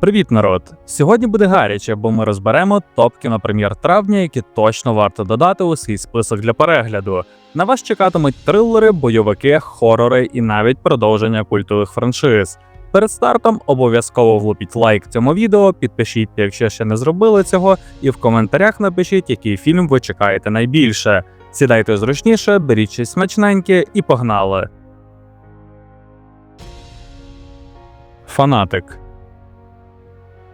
Привіт, народ! Сьогодні буде гаряче, бо ми розберемо топ кінопрем'єр травня, які точно варто додати у свій список для перегляду. На вас чекатимуть трилери, бойовики, хорори і навіть продовження культових франшиз. Перед стартом обов'язково влупіть лайк цьому відео, підпишіться, якщо ще не зробили цього, і в коментарях напишіть, який фільм ви чекаєте найбільше. Сідайте зручніше, беріть щось смачненьке і погнали. Фанатик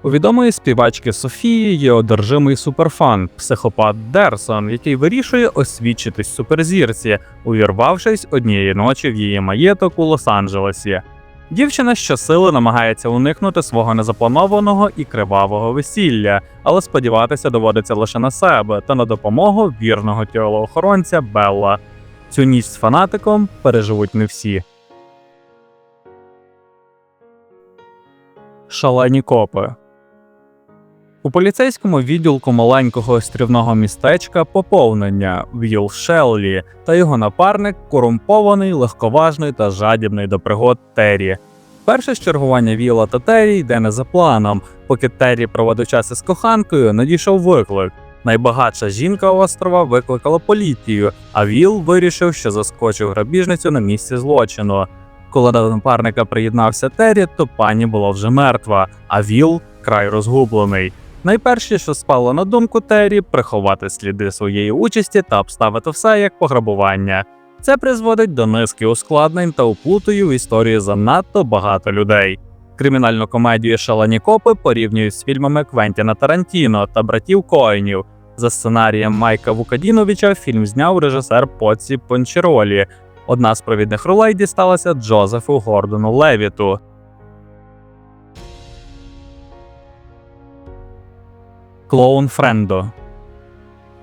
у відомої співачки Софії є одержимий суперфан, психопат Дерсон, який вирішує освідчитись суперзірці, увірвавшись однієї ночі в її маєток у Лос-Анджелесі. Дівчина щосили намагається уникнути свого незапланованого і кривавого весілля, але сподіватися доводиться лише на себе та на допомогу вірного тілоохоронця Белла. Цю ніч з фанатиком переживуть не всі. Шалені копи. У поліцейському відділку маленького острівного містечка поповнення Віл Шеллі та його напарник корумпований, легковажний та жадібний до пригод Террі. Перше чергування Віла та Террі йде не за планом, поки Террі проводив час із коханкою, надійшов виклик. Найбагатша жінка острова викликала поліцію, а Віл вирішив, що заскочив грабіжницю на місці злочину. Коли до напарника приєднався Террі, то пані була вже мертва, а Віл край розгублений. Найперше, що спало на думку Террі, приховати сліди своєї участі та обставити все як пограбування. Це призводить до низки ускладнень та уплутою в історії занадто багато людей. Кримінальну комедію Шалені копи порівнюють з фільмами Квентіна Тарантіно та братів Коенів. За сценарієм Майка Вукадіновича фільм зняв режисер Поці Пончеролі. Одна з провідних ролей дісталася Джозефу Гордону Левіту. Клоун Френдо.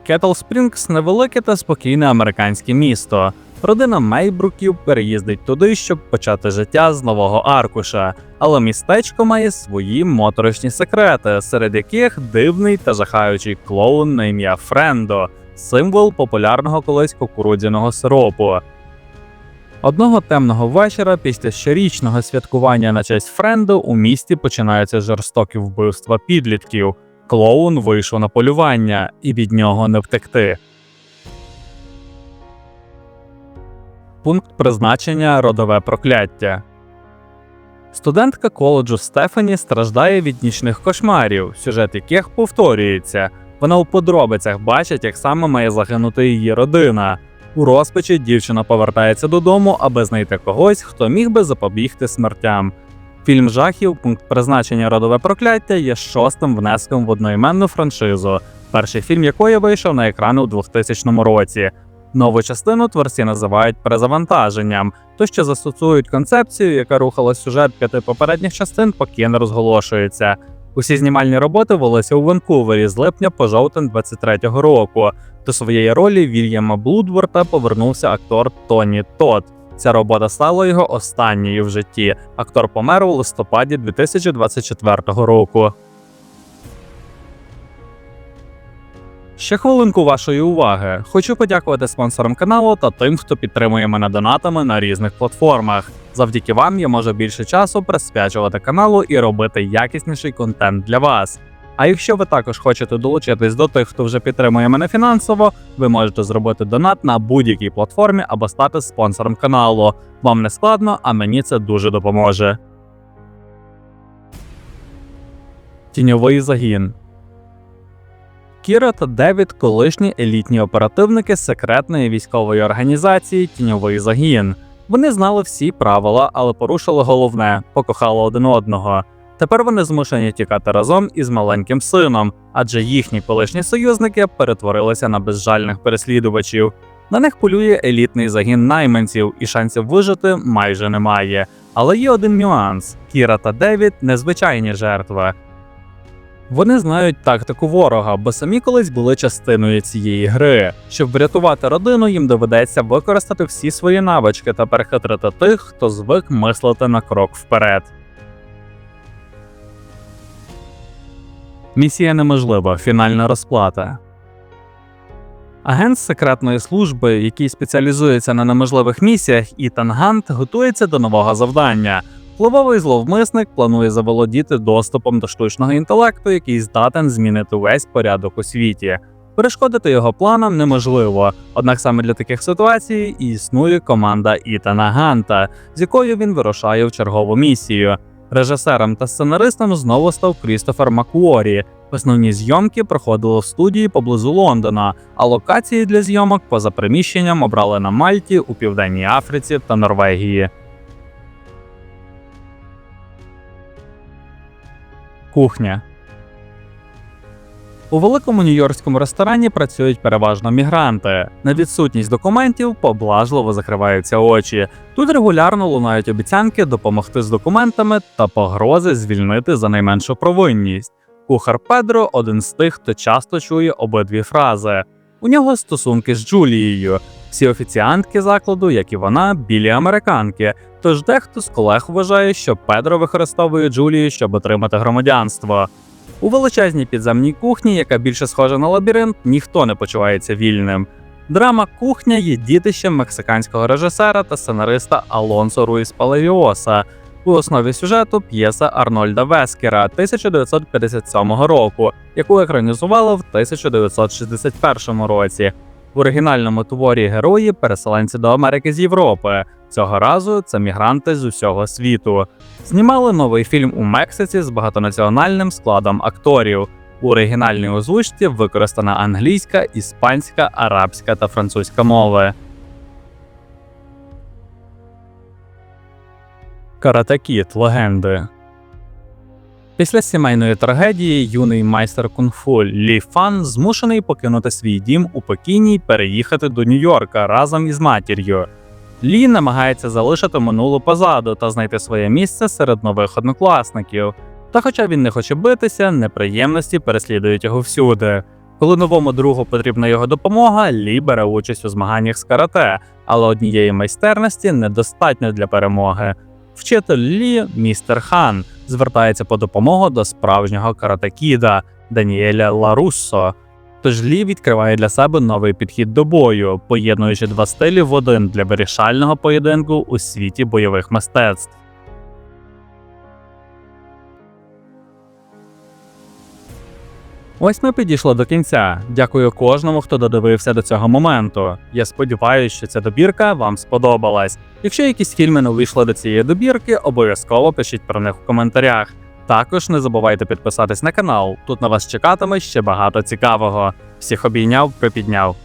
Кетл Спрінгс невелике та спокійне американське місто. Родина Мейбруків переїздить туди, щоб почати життя з нового аркуша, але містечко має свої моторошні секрети, серед яких дивний та жахаючий клоун на ім'я Френдо, символ популярного колись кукурудзяного сиропу. Одного темного вечора після щорічного святкування на честь Френдо у місті починаються жорстокі вбивства підлітків. Клоун вийшов на полювання, і від нього не втекти. Пункт призначення родове прокляття. Студентка коледжу Стефані страждає від нічних кошмарів, сюжет яких повторюється. Вона у подробицях бачить, як саме має загинути її родина. У розпачі дівчина повертається додому, аби знайти когось, хто міг би запобігти смертям. Фільм жахів, пункт призначення родове прокляття є шостим внеском в одноіменну франшизу, перший фільм якої вийшов на екрани у 2000 році. Нову частину творці називають перезавантаженням, то що застосують концепцію, яка рухала сюжет п'яти попередніх частин, поки не розголошується. Усі знімальні роботи велися у Ванкувері з липня по жовтень 23-го року. До своєї ролі Вільяма Блудворта повернувся актор Тоні Тот. Ця робота стала його останньою в житті. Актор помер у листопаді 2024 року. Ще хвилинку вашої уваги. Хочу подякувати спонсорам каналу та тим, хто підтримує мене донатами на різних платформах. Завдяки вам я можу більше часу присвячувати каналу і робити якісніший контент для вас. А якщо ви також хочете долучитись до тих, хто вже підтримує мене фінансово, ви можете зробити донат на будь-якій платформі або стати спонсором каналу. Вам не складно, а мені це дуже допоможе. Тіньовий загін. Кіра та Девід колишні елітні оперативники секретної військової організації Тіньовий загін. Вони знали всі правила, але порушили головне покохали один одного. Тепер вони змушені тікати разом із маленьким сином, адже їхні колишні союзники перетворилися на безжальних переслідувачів. На них полює елітний загін найманців, і шансів вижити майже немає. Але є один нюанс: Кіра та Девід незвичайні жертви. Вони знають тактику ворога, бо самі колись були частиною цієї гри. Щоб врятувати родину, їм доведеться використати всі свої навички та перехитрити тих, хто звик мислити на крок вперед. Місія неможлива. Фінальна розплата. Агент секретної служби, який спеціалізується на неможливих місіях, Ітан Гант готується до нового завдання. Впливовий зловмисник планує заволодіти доступом до штучного інтелекту, який здатен змінити весь порядок у світі. Перешкодити його планам неможливо, однак саме для таких ситуацій і існує команда Ітана Ганта, з якою він вирушає в чергову місію. Режисером та сценаристом знову став Крістофер Макуорі. Основні зйомки проходили в студії поблизу Лондона, а локації для зйомок поза приміщенням обрали на Мальті, у Південній Африці та Норвегії. Кухня у великому нью-йоркському ресторані працюють переважно мігранти. На відсутність документів поблажливо закриваються очі. Тут регулярно лунають обіцянки допомогти з документами та погрози звільнити за найменшу провинність. Кухар Педро один з тих, хто часто чує обидві фрази. У нього стосунки з Джулією. Всі офіціантки закладу, як і вона, білі американки. Тож дехто з колег вважає, що Педро використовує Джулію, щоб отримати громадянство. У величезній підземній кухні, яка більше схожа на лабіринт, ніхто не почувається вільним. Драма Кухня є дітищем мексиканського режисера та сценариста Алонсо Руїс Палевіоса. У основі сюжету п'єса Арнольда Вескера 1957 року, яку екранізували в 1961 році. В оригінальному творі герої переселенці до Америки з Європи. Цього разу це мігранти з усього світу. Знімали новий фільм у Мексиці з багатонаціональним складом акторів. У оригінальній озвучці використана англійська, іспанська, арабська та французька мови. Каратекіт легенди. Після сімейної трагедії юний майстер кунг-фу Лі Фан змушений покинути свій дім у Пекіні й переїхати до Нью-Йорка разом із матір'ю. Лі намагається залишити минуле позаду та знайти своє місце серед нових однокласників. Та, хоча він не хоче битися, неприємності переслідують його всюди. Коли новому другу потрібна його допомога, Лі бере участь у змаганнях з карате, але однієї майстерності недостатньо для перемоги. Вчитель Лі, містер Хан, звертається по допомогу до справжнього каратекіда Даніеля Ларуссо. Тож Лі відкриває для себе новий підхід до бою, поєднуючи два стилі в один для вирішального поєдинку у світі бойових мистецтв. Ось ми підійшли до кінця. Дякую кожному, хто додивився до цього моменту. Я сподіваюся, що ця добірка вам сподобалась. Якщо якісь фільми не увійшли до цієї добірки, обов'язково пишіть про них в коментарях. Також не забувайте підписатись на канал. Тут на вас чекатиме ще багато цікавого. Всіх обійняв, припідняв.